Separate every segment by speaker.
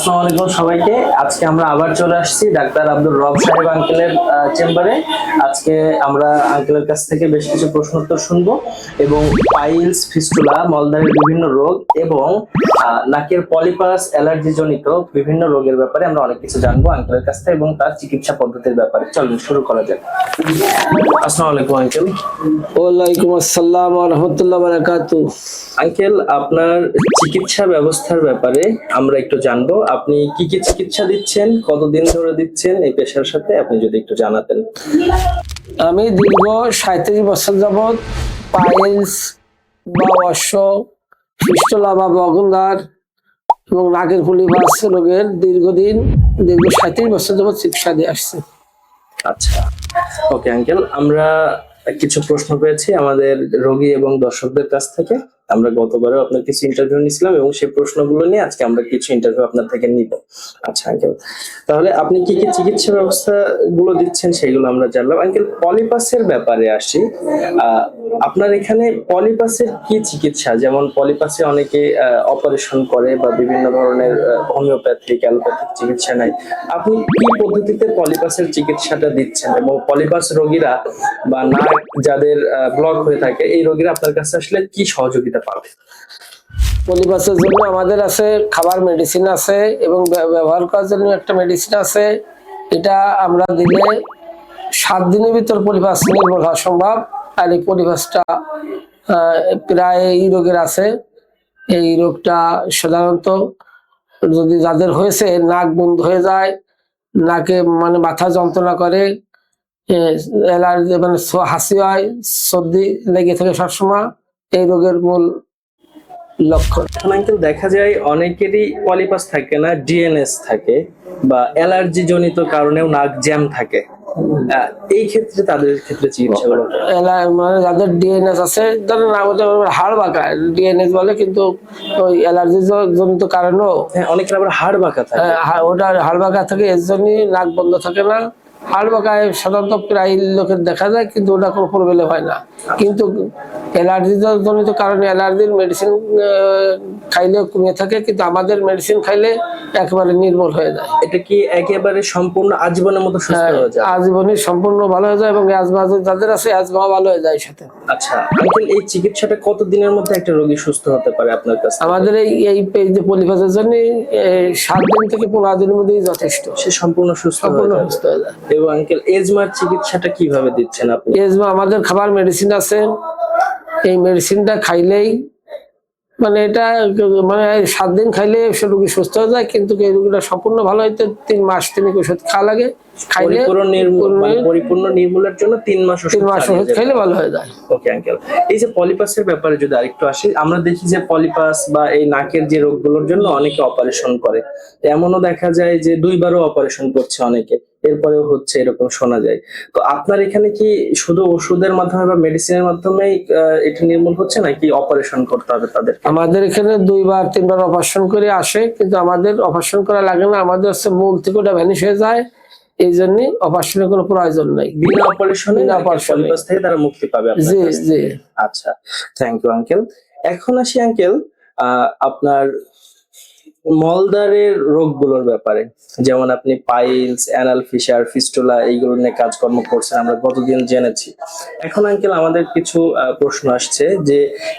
Speaker 1: আসসালামু আলাইকুম সবাইকে। আজকে আমরা আবার চলে আসছি ডাক্তার আব্দুল রব সাহেব আঙ্কেলের চেম্বারে। আজকে আমরা আঙ্কেলের কাছ থেকে বেশ কিছু প্রশ্ন উত্তর শুনব এবং পাইলস ফিস্টুলা মলদারের বিভিন্ন রোগ এবং নাকের পলিপাস অ্যালার্জি জনিত বিভিন্ন রোগের ব্যাপারে আমরা অনেক কিছু জানব আঙ্কেলের কাছ থেকে এবং তার চিকিৎসা পদ্ধতির ব্যাপারে। চলুন শুরু করা যাক। আসসালামু আলাইকুম আঙ্কেল।
Speaker 2: ওয়ালাইকুম আসসালাম রহমতুল্লাহ বারাকাতু
Speaker 1: আঙ্কেল আপনার চিকিৎসা ব্যবস্থার ব্যাপারে আমরা একটু জানব। আপনি কি কি চিকিৎসা দিচ্ছেন? কতদিন ধরে দিচ্ছেন এই পেশার সাথে? আপনি যদি একটু জানাতেন।
Speaker 2: আমি দীর্ঘ সাঁত্রিশ বছর যাবৎ পাইলস বা অশ্ব ফিস্টলা বা বগন্দার এবং নাকের পুলিবাস রোগের দীর্ঘদিন দীর্ঘ সাঁত্রিশ বছর যাবৎ চিকিৎসা দিয়ে আসছে।
Speaker 1: আচ্ছা। ওকে আঙ্কেল আমরা কিছু প্রশ্ন পেয়েছি আমাদের রোগী এবং দর্শকদের কাছ থেকে। আমরা গতবারও আপনার কিছু ইন্টারভিউ নিয়েছিলাম এবং সেই প্রশ্নগুলো নিয়ে আজকে আমরা কিছু ইন্টারভিউ আপনার থেকে নিব। আচ্ছা আঙ্কেল। তাহলে আপনি কি কি চিকিৎসা ব্যবস্থা গুলো দিচ্ছেন সেগুলো আমরা জানলাম। আঙ্কেল, পলিপাসের ব্যাপারে আসি। আপনার এখানে পলিপাসের কি চিকিৎসা? যেমন পলিপাসে অনেকে অপারেশন করে বা বিভিন্ন ধরনের হোমিওপ্যাথিক অ্যালোপ্যাথিক চিকিৎসা নেয়। আপনি কি পদ্ধতিতে পলিপাসের চিকিৎসাটা দিচ্ছেন? এবং পলিপাস রোগীরা বা নাক যাদের ব্লক হয়ে থাকে, এই রোগীরা আপনার কাছে আসলে কি সহযোগিতা পাবে
Speaker 2: পলিবাসের জন্য আমাদের আছে খাবার মেডিসিন আছে এবং ব্যবহার করার জন্য একটা মেডিসিন আছে। এটা আমরা দিলে সাত দিনের ভিতর পলিবাস নির্মূল হওয়া সম্ভব। আর এই পলিবাসটা আহ, প্রায় এই রোগের আছে। এই রোগটা সাধারণত যদি যাদের হয়েছে নাক বন্ধ হয়ে যায় নাকে মানে মাথা যন্ত্রণা করে অ্যালার্জি মানে হাসি হয় সর্দি লেগে থাকে সবসময়। এই রোগের মূল লক্ষণ।
Speaker 1: আঙ্কেল দেখা যায় অনেকেরই পলিপাস থাকে না ডিএনএস থাকে বা অ্যালার্জি জনিত কারণেও নাক জ্যাম থাকে। এই ক্ষেত্রে তাদের ক্ষেত্রে চিকিৎসা
Speaker 2: মানে যাদের ডিএনএস আছে ধরেন আমাদের হাড় বাঁকা ডিএনএস বলে কিন্তু ওই অ্যালার্জি জনিত কারণেও
Speaker 1: হ্যাঁ অনেকের আবার হাড় বাঁকা থাকে।
Speaker 2: ওটা হাড় বাঁকা থাকে এর জন্যই নাক বন্ধ থাকে না। হাড় বাঁকায় সাধারণত প্রায় লোকের দেখা যায় কিন্তু ওটা কোনো প্রবলেম হয় না। কিন্তু অ্যালার্জিজনিত কারণে অ্যালার্জির মেডিসিন খাইলে কমে থাকে কিন্তু আমাদের মেডিসিন খাইলে একেবারে নির্মল হয়ে যায়।
Speaker 1: এটা কি একেবারে সম্পূর্ণ আজীবনের মতো সুস্থ হয়ে যায়?
Speaker 2: আজীবনই সম্পূর্ণ ভালো হয়ে যায় এবং অ্যাজমা যাদের আছে অ্যাজমা ভালো হয়ে যায় সাথে।
Speaker 1: আচ্ছা আঙ্কেল এই চিকিৎসাটা কত দিনের মধ্যে একটা রোগী সুস্থ হতে পারে আপনার কাছে
Speaker 2: আমাদের এই এই যে পলিফাসের জন্য সাত দিন থেকে পনেরো দিনের মধ্যেই যথেষ্ট।
Speaker 1: সে সম্পূর্ণ সুস্থ
Speaker 2: সম্পূর্ণ সুস্থ হয়ে যায়
Speaker 1: এবং আঙ্কেল এজমার চিকিৎসাটা কীভাবে দিচ্ছেন আপনি?
Speaker 2: এজমা আমাদের খাবার মেডিসিন আছে। এই মেডিসিনটা খাইলেই মানে এটা মানে সাত দিন খাইলে সে রুগী সুস্থ হয়ে যায় কিন্তু এই রোগীটা সম্পূর্ণ ভালো হইতে তিন মাস তিনি ওষুধ খাওয়া লাগে খাইলে
Speaker 1: পরিপূর্ণ নির্মূল মানে পরিপূর্ণ নির্মূলের জন্য তিন মাস
Speaker 2: তিন মাস ওষুধ খাইলে ভালো হয়ে যায়।
Speaker 1: ওকে আঙ্কেল এই যে পলিপাসের ব্যাপারে যদি আরেকটু আসি আমরা দেখি যে পলিপাস বা এই নাকের যে রোগগুলোর জন্য অনেকে অপারেশন করে। এমনও দেখা যায় যে দুইবারও অপারেশন করছে অনেকে। এরপরেও হচ্ছে এরকম শোনা যায়। তো আপনার এখানে কি শুধু ওষুধের মাধ্যমে বা মেডিসিনের মাধ্যমেই আহ, এটা নির্মূল হচ্ছে নাকি অপারেশন করতে হবে তাদের
Speaker 2: আমাদের এখানে দুইবার তিনবার অপারেশন করে আসে কিন্তু আমাদের অপারেশন করা লাগে না। আমাদের হচ্ছে মূল থেকে ওটা ভ্যানিশ হয়ে যায়। এই জন্য অপারেশনের কোনো প্রয়োজন নাই।
Speaker 1: বিনা অপারেশনে
Speaker 2: বিনা operation-এ।
Speaker 1: থেকে তারা মুক্তি পাবে
Speaker 2: জি জি।
Speaker 1: আচ্ছা থ্যাংক ইউ আঙ্কেল এখন আসি আঙ্কেল আপনার মলদারের রোগগুলোর ব্যাপারে, যেমন আপনি পাইলস, অ্যানাল ফিশার, ফিস্টুলা, এইগুলো নিয়ে কাজকর্ম করছেন, আমরা গতদিন জেনেছি। এখন আঙ্কেল, আমাদের কিছু প্রশ্ন আসছে যে,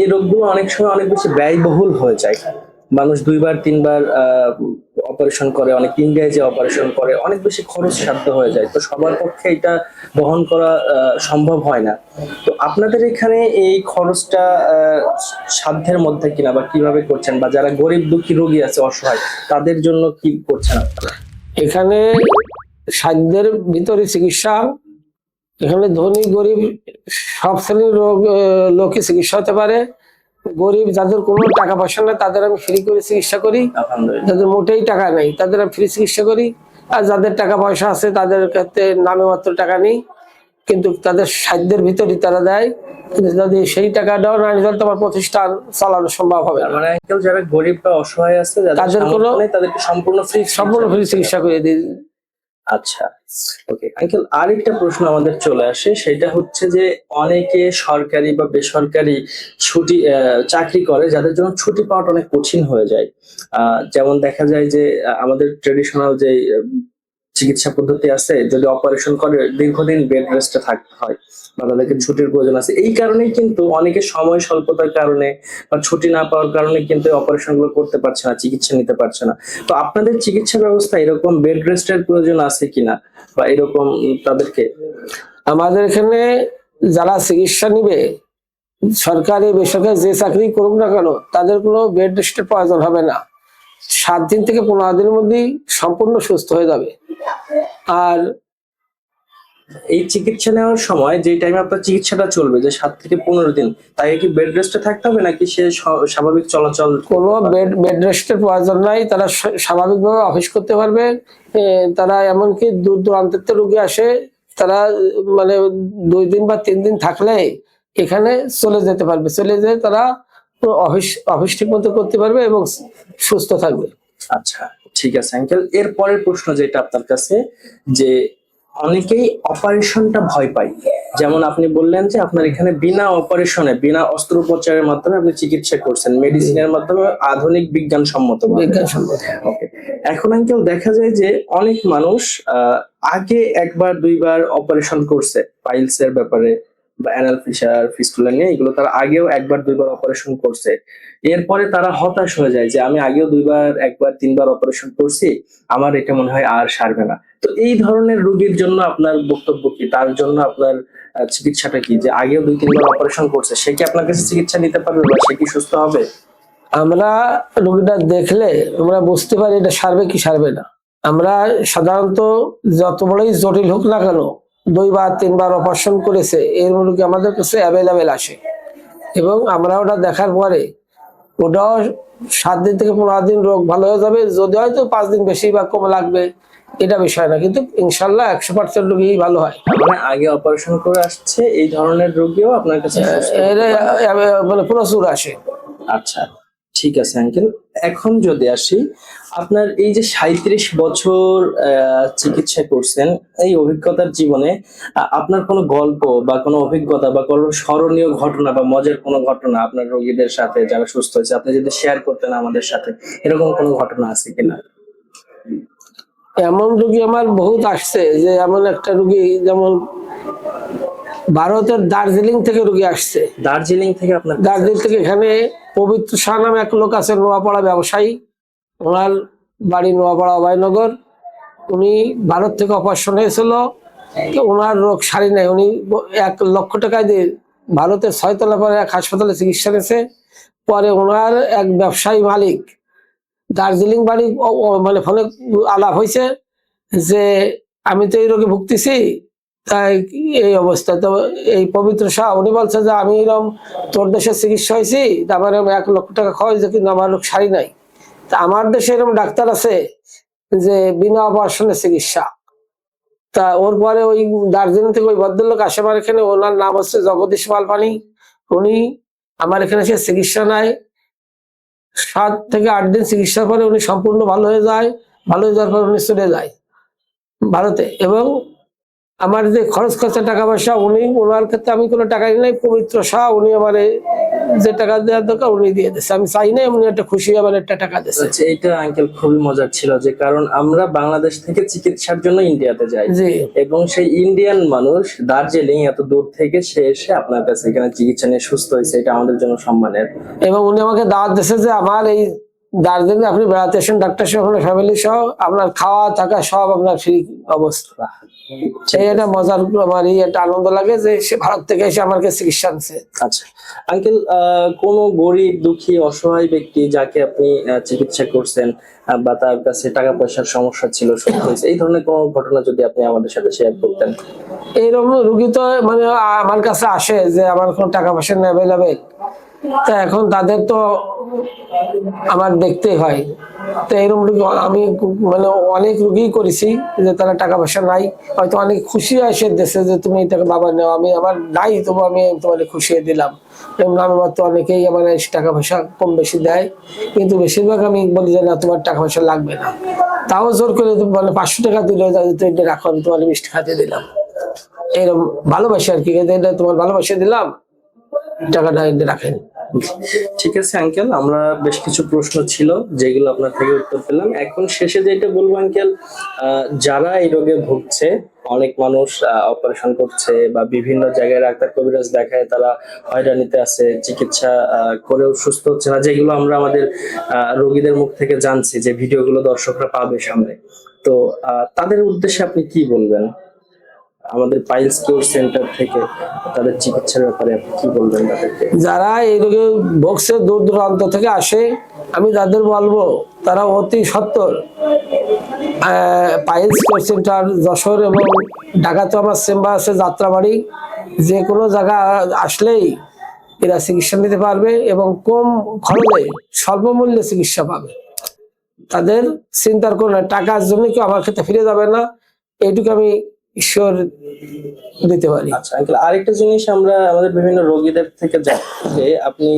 Speaker 1: এই রোগগুলো অনেক সময় অনেক বেশি ব্যয়বহুল হয়ে যায়। মানুষ দুইবার, তিনবার অপারেশন করে, অনেক ইংরেজি অপারেশন করে, অনেক বেশি খরচ সাধ্য হয়ে যায়। তো সবার পক্ষে এটা বহন করা সম্ভব হয় না। তো আপনাদের এখানে এই খরচটা সাধ্যের মধ্যে কিনা বা কীভাবে করছেন? বা যারা গরিব, দুঃখী, রোগী আছে, অসহায়, তাদের জন্য কি করছেন আপনারা?
Speaker 2: এখানে সাধ্যের ভিতরে চিকিৎসা, এখানে ধনী, গরিব, সব শ্রেণির রোগ লোকে চিকিৎসা হতে পারে। গরিব যাদের কোনো টাকা পয়সা নেই তাদের আমি ফ্রি করে চিকিৎসা করি। যাদের মোটেই টাকা নেই তাদের আমি ফ্রি চিকিৎসা করি। আর যাদের টাকা পয়সা আছে তাদের ক্ষেত্রে নামে মাত্র টাকা নেই। কিন্তু তাদের সাধ্যের ভিতরই তারা দেয়। যদি সেই টাকাটাও না নিতে তোমার প্রতিষ্ঠান চালানো সম্ভব হবে না।
Speaker 1: মানে যারা গরিব বা অসহায় আছে
Speaker 2: তাদের কোনো-
Speaker 1: তাদেরকে সম্পূর্ণ ফ্রি
Speaker 2: সম্পূর্ণ ফ্রি চিকিৎসা করে দিই
Speaker 1: আচ্ছা ওকে আঙ্কেল আরেকটা প্রশ্ন আমাদের চলে আসে, সেটা হচ্ছে যে অনেকে সরকারি বা বেসরকারি ছুটি চাকরি করে যাদের জন্য ছুটি পাওয়াটা অনেক কঠিন হয়ে যায়। যেমন দেখা যায় যে আমাদের ট্রেডিশনাল যে চিকিৎসা পদ্ধতি আছে, যদি অপারেশন করে, দীর্ঘদিন বেড রেস্টে থাকতে হয় বা তাদেরকে ছুটির প্রয়োজন আছে। এই কারণেই কিন্তু অনেকে সময় স্বল্পতার কারণে বা ছুটি না পাওয়ার কারণে কিন্তু অপারেশনগুলো করতে পারছে না, চিকিৎসা নিতে পারছে না। তো আপনাদের চিকিৎসা ব্যবস্থা এরকম বেড রেস্টের প্রয়োজন আছে কিনা? বা এরকম তাদেরকে
Speaker 2: আমাদের এখানে যারা চিকিৎসা নিবে, সরকারি, বেসরকারি যে চাকরি করুক না কেন, তাদের কোনো বেড রেস্টের প্রয়োজন হবে না। সাত দিন থেকে পনেরো দিনের মধ্যেই সম্পূর্ণ সুস্থ হয়ে যাবে। আর
Speaker 1: এই চিকিৎসা নেওয়ার সময় যে টাইমে আপনার চিকিৎসাটা চলবে, যে সাত থেকে পনেরো দিন তাকে কি বেড রেস্টে থাকতে হবে নাকি সে স্বাভাবিক চলাচল?
Speaker 2: কোনো বেড বেড রেস্টের প্রয়োজন নাই। তারা স্বাভাবিকভাবে অফিস করতে পারবে। তারা এমনকি দূর দূরান্তের রুগী আসে, তারা মানে দুই দিন বা তিন দিন থাকলে এখানে চলে যেতে পারবে। চলে যেয়ে তারা অফিস অফিস ঠিক মতো করতে পারবে এবং সুস্থ থাকবে।
Speaker 1: আচ্ছা ঠিক আছে আঙ্কেল এর পরের প্রশ্ন যেটা আপনার কাছে যে অনেকেই অপারেশনটা ভয় পায়। যেমন আপনি বললেন যে আপনার এখানে বিনা অপারেশনে বিনা অস্ত্রোপচারের মাধ্যমে আপনি চিকিৎসা করছেন মেডিসিনের মাধ্যমে আধুনিক বিজ্ঞানসম্মত ওকে এখন আঙ্কেল দেখা যায় যে অনেক মানুষ আহ, আগে একবার দুইবার অপারেশন করছে পাইলস এর ব্যাপারে। বা অ্যানাল ফিশার ফিস্টুলা নিয়ে এগুলো তারা আগেও একবার, দুইবার অপারেশন করছে। এরপরে তারা হতাশ হয়ে যায় যে আমি আগেও দুইবার, একবার, তিনবার অপারেশন করছি, আমার এটা মনে হয় আর সারবে না। তো এই ধরনের রোগীর জন্য আপনার বক্তব্য কি? তার জন্য আপনার চিকিৎসাটা কি? যে আগেও দুই, তিনবার অপারেশন করছে, সে কি আপনার কাছে চিকিৎসা নিতে পারবে বা সে কি সুস্থ হবে?
Speaker 2: আমরা রোগীটা দেখলে আমরা বুঝতে পারি এটা সারবে কি সারবে না। আমরা সাধারণত যত বড়ই জটিল হোক না কেন দুইবার তিনবার অপারেশন করেছে এর রোগী আমাদের কাছে অ্যাভেলেবেল আসে এবং আমরা ওটা দেখার পরে ওটাও সাত দিন থেকে পনেরো দিন রোগ ভালো হয়ে যাবে যদি হয়তো পাঁচ দিন বেশি বা কম লাগবে এটা বিষয় না। কিন্তু ইনশাল্লাহ একশো পার্সেন্ট রোগী ভালো হয়।
Speaker 1: মানে আগে অপারেশন করে আসছে এই ধরনের রোগীও আপনার কাছে
Speaker 2: মানে প্রচুর আসে।
Speaker 1: আচ্ছা। ঠিক আছে আঙ্কেল এখন যদি আসি, আপনার এই যে সাঁত্রিশ বছর চিকিৎসা করছেন, এই অভিজ্ঞতার জীবনে আপনার কোনো গল্প বা কোনো অভিজ্ঞতা বা কোনো স্মরণীয় ঘটনা বা মজার কোনো ঘটনা আপনার রোগীদের সাথে, যারা সুস্থ হয়েছে, আপনি যদি শেয়ার করতেন আমাদের সাথে, এরকম কোনো ঘটনা আছে কিনা?
Speaker 2: এমন রুগী আমার বহুত আসছে, যে এমন একটা রুগী, যেমন ভারতের দার্জিলিং থেকে রুগী আসছে।
Speaker 1: দার্জিলিং থেকে আপনার
Speaker 2: দার্জিলিং থেকে এখানে পবিত্র শাহ নামে এক লোক আছে নোয়াপাড়া ব্যবসায়ী। ওনার বাড়ি নোয়াপাড়া অভয়নগর। উনি ভারত থেকে অপারেশন হয়েছিল। ওনার রোগ সারি নাই। উনি এক লক্ষ টাকায় দিয়ে ভারতের ছয়তলা পরে এক হাসপাতালে চিকিৎসা নিয়েছে। পরে ওনার এক ব্যবসায়ী মালিক দার্জিলিং বাড়ি মানে ফোনে আলাপ হয়েছে যে আমি তো এই রোগে ভুগতেছি। তাই এই অবস্থা। তো এই পবিত্র উনি বলছে যে, আমি এরকম তোর দেশে চিকিৎসা হয়েছি আমার এক লক্ষ টাকা কিন্তু আমার সারি নাই। তা আমার দেশে এরকম ডাক্তার আছে যে, বিনা অপারেশনের চিকিৎসা। তা ওর পরে ওই দার্জিলিং থেকে ওই ভদ্রলোক আসে আমার এখানে, ওনার নাম হচ্ছে জগদীশ মালপানি। উনি আমার এখানে সে চিকিৎসা নেয়। সাত থেকে আট দিন চিকিৎসার পরে উনি সম্পূর্ণ ভালো হয়ে যায়। ভালো হয়ে যাওয়ার পর উনি চলে যায় ভারতে। এবং আমার যে খরচ খরচা টাকা পয়সা উনি ওনার ক্ষেত্রে আমি কোনো টাকা নিই নাই পবিত্র শাহ উনি আমার যে টাকা দেওয়ার দরকার উনি দিয়ে দিচ্ছে আমি চাই না উনি একটা খুশি আমার একটা টাকা দিচ্ছে
Speaker 1: আচ্ছা এইটা আঙ্কেল খুবই মজার ছিল যে কারণ আমরা বাংলাদেশ থেকে চিকিৎসার জন্য ইন্ডিয়াতে যাই
Speaker 2: জি।
Speaker 1: এবং সেই ইন্ডিয়ান মানুষ দার্জিলিং এত দূর থেকে সে এসে আপনার কাছে এখানে চিকিৎসা নিয়ে সুস্থ হয়েছে এটা আমাদের জন্য সম্মানের।
Speaker 2: এবং উনি আমাকে দাওয়াত দিয়েছে যে আমার এই দার্জিলিং আপনি বেড়াতে আসেন ডাক্তার সহ আপনার ফ্যামিলি সহ আপনার খাওয়া থাকা সব আপনার ফ্রি অবস্থা। সেই একটা মজার আমার এই একটা আনন্দ লাগে যে সে ভারত থেকে এসে আমার কাছে চিকিৎসা আনছে
Speaker 1: আচ্ছা। আঙ্কেল কোন গরিব দুঃখী অসহায় ব্যক্তি যাকে আপনি চিকিৎসা করছেন বা তার কাছে টাকা পয়সার সমস্যা ছিল এই ধরনের কোনো ঘটনা যদি আপনি আমাদের সাথে শেয়ার করতেন।
Speaker 2: এইরকম রুগী তো মানে আমার কাছে আসে যে আমার কোনো টাকা পয়সা অ্যাভেলেবেল তা এখন তাদের তো আমার দেখতেই হয়। তো এরকম রুগী আমি মানে অনেক রুগী করেছি যে তারা টাকা পয়সা নাই। হয়তো অনেক খুশি হয় সে দেশে যে তুমি এই টাকা বাবা নেও, আমি আমার নাই, তবু আমি তোমার খুশি দিলাম। এমন তো অনেকেই আমার টাকা পয়সা কম বেশি দেয়। কিন্তু বেশিরভাগ আমি বলি যে, না, তোমার টাকা পয়সা লাগবে না। তাও জোর করে মানে পাঁচশো টাকা দিলে তো এটা রাখো, আমি তোমার মিষ্টি খাতে দিলাম। এরকম ভালোবাসি আর কি তোমার ভালোবাসা দিলাম, টাকাটা রাখেন।
Speaker 1: ঠিক আছে আঙ্কেল আমরা বেশ কিছু প্রশ্ন ছিল, যেগুলো আপনার থেকে উত্তর পেলাম। এখন শেষে যেটা বলব আঙ্কেল যারা এই রোগে ভুগছে, অনেক মানুষ অপারেশন করছে বা বিভিন্ন জায়গায় ডাক্তার কবিরাজ দেখায় তারা হয়রানিতে আছে, চিকিৎসা করেও সুস্থ হচ্ছে না, যেগুলো আমরা আমাদের রোগীদের মুখ থেকে জানছি যে ভিডিওগুলো দর্শকরা পাবে সামনে। তো তাদের উদ্দেশ্যে আপনি কি বলবেন? আমাদের পাইলস কিউর সেন্টার থেকে তাদের চিকিৎসার ব্যাপারে আপনি কি বলবেন
Speaker 2: যারা এই রোগে ভোগছে দূর দূরান্ত থেকে আসে, আমি যাদের বলব, তারা অতি সত্তর পাইলস কেয়ার সেন্টার, যশোর এবং ঢাকাতে আমার চেম্বার আছে, যাত্রাবাড়ি, যে কোনো জায়গা আসলেই এরা চিকিৎসা নিতে পারবে এবং কম খরচে স্বল্প মূল্যে চিকিৎসা পাবে তাদের চিন্তার কোনো। টাকার জন্য কেউ আমার ক্ষেত্রে ফিরে যাবে না এইটুকু আমি ঈশ্বর দিতে পারি।
Speaker 1: আচ্ছা আঙ্কেল আরেকটা জিনিস আমরা আমাদের বিভিন্ন রোগীদের থেকে জানি যে আপনি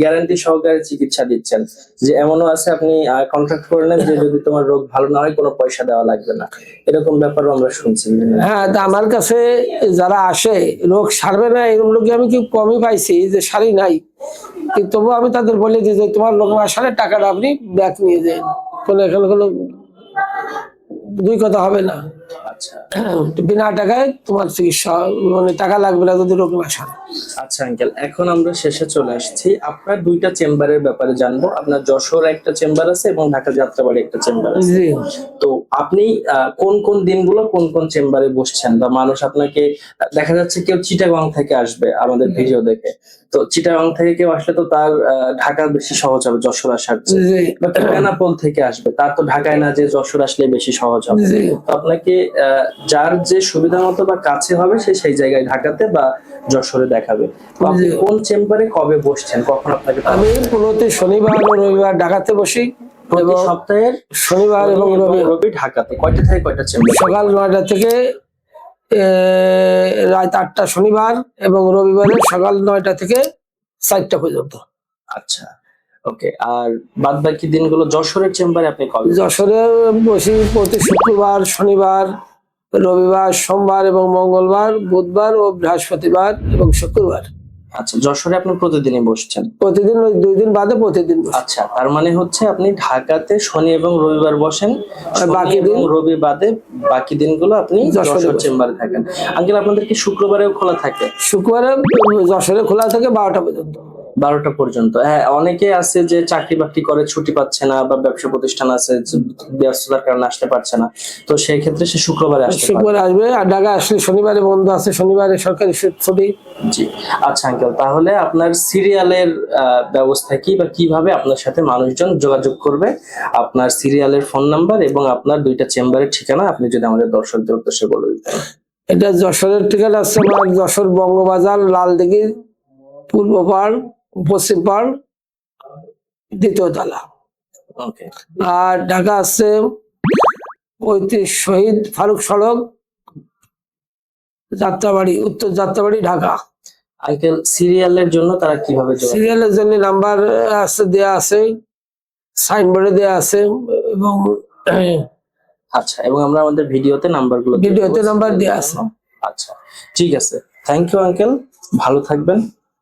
Speaker 1: গ্যারান্টি সহকারে চিকিৎসা দিচ্ছেন যে এমনও আছে আপনি কন্ট্রাক্ট করে নেন যে যদি তোমার রোগ ভালো না হয় কোনো পয়সা দেওয়া লাগবে না। এরকম ব্যাপারও আমরা শুনছি
Speaker 2: হ্যাঁ তা আমার কাছে যারা আসে রোগ সারবে না এরকম লোক আমি কি কমই পাইছি যে সারি নাই? কিন্তু তবুও আমি তাদের বলে দিই যে তোমার লোক সারে টাকাটা আপনি ব্যাক নিয়ে যান। কোনো এখানে কোনো দুই কথা হবে না।
Speaker 1: আচ্ছা।
Speaker 2: বিনা টাকায় তোমার চিকিৎসা মানে টাকা লাগবে না যদি রোগ
Speaker 1: আচ্ছা আঙ্কেল এখন আমরা শেষে চলে আসছি। আপনার দুইটা চেম্বারের ব্যাপারে জানব। আপনার যশোর একটা চেম্বার আছে এবং ঢাকা যাত্রাবাড়ি একটা চেম্বার আছে। তো আপনি কোন কোন দিনগুলো কোন কোন চেম্বারে বসছেন? বা মানুষ আপনাকে দেখা যাচ্ছে কেউ চিটাগং থেকে আসবে আমাদের ভিডিও দেখে। তো চিটাগং থেকে কেউ আসলে তো তার ঢাকা বেশি সহজ হবে যশোর আসার চেয়ে। বেনাপোল থেকে আসবে। তার তো ঢাকায় না যে যশোর আসলে বেশি সহজ হবে। তো আপনাকে যার যে সুবিধা মতো বা কাছে হবে সে সেই জায়গায় ঢাকাতে বা যশোরে দেখাবে। আপনি কোন চেম্বারে কবে বসছেন? কখন আপনাকে
Speaker 2: আমি প্রতি শনিবার ও রবিবার ঢাকাতে বসি
Speaker 1: প্রতি সপ্তাহের
Speaker 2: শনিবার এবং রবি
Speaker 1: রবি ঢাকাতে। কয়টা থেকে কয়টা চেম্বার?
Speaker 2: সকাল নয়টা থেকে রাত আটটা শনিবার এবং রবিবারে সকাল নয়টা থেকে চারটা পর্যন্ত।
Speaker 1: আচ্ছা ওকে। আর বাদ বাকি দিনগুলো যশোরের চেম্বারে আপনি কবে
Speaker 2: যশোরে বসি প্রতি শুক্রবার শনিবার রবিবার সোমবার এবং মঙ্গলবার বুধবার ও বৃহস্পতিবার এবং শুক্রবার।
Speaker 1: আচ্ছা যশোরে আপনি প্রতিদিনই বসছেন?
Speaker 2: প্রতিদিন ওই দুই দিন বাদে প্রতিদিন
Speaker 1: আচ্ছা তার মানে হচ্ছে আপনি ঢাকাতে শনি এবং রবিবার বসেন
Speaker 2: বাকি দিন-
Speaker 1: রবি বাদে বাকি দিনগুলো আপনি
Speaker 2: যশোর
Speaker 1: চেম্বারে থাকেন। আঙ্কেল আপনাদের কি শুক্রবারেও খোলা থাকে?
Speaker 2: শুক্রবারে যশোরে খোলা থাকে বারোটা পর্যন্ত।
Speaker 1: বারোটা পর্যন্ত। হ্যাঁ অনেকে আছে যে চাকরি বাকরি করে ছুটি পাচ্ছে না বা ব্যবসা প্রতিষ্ঠান আছে ব্যস্ততার কারণে আসতে পারছে না। তো সেই ক্ষেত্রে সে শুক্রবারে পারে
Speaker 2: শুক্রবার আসবে। আর ঢাকা আসলে শনিবারে বন্ধ আছে শনিবারে সরকারি ছুটি।
Speaker 1: জি। আচ্ছা আঙ্কেল তাহলে আপনার সিরিয়ালের ব্যবস্থা কি বা কীভাবে আপনার সাথে মানুষজন যোগাযোগ করবে? আপনার সিরিয়ালের ফোন নাম্বার এবং আপনার দুইটা চেম্বারের ঠিকানা আপনি যদি আমাদের দর্শকদের উদ্দেশ্যে বলে দিতেন।
Speaker 2: এটা যশোরের ঠিকানা আছে আমার যশোর বঙ্গবাজার লালদিঘি পূর্ব পাড়। পশ্চিম পাড় দ্বিতীয় তলা। আর ঢাকা আছে পঁয়ত্রিশ শহীদ ফারুক সড়ক যাত্রাবাড়ি উত্তর যাত্রাবাড়ি ঢাকা।
Speaker 1: সিরিয়ালের জন্য তারা কীভাবে
Speaker 2: সিরিয়ালের জন্য নাম্বার আছে দেয়া আছে সাইনবোর্ডে দেয়া আছে এবং
Speaker 1: আচ্ছা এবং আমরা আমাদের ভিডিওতে নাম্বারগুলো
Speaker 2: ভিডিওতে নাম্বার দেয়া আছে।
Speaker 1: আচ্ছা ঠিক আছে। থ্যাংক ইউ আঙ্কেল ভালো থাকবেন।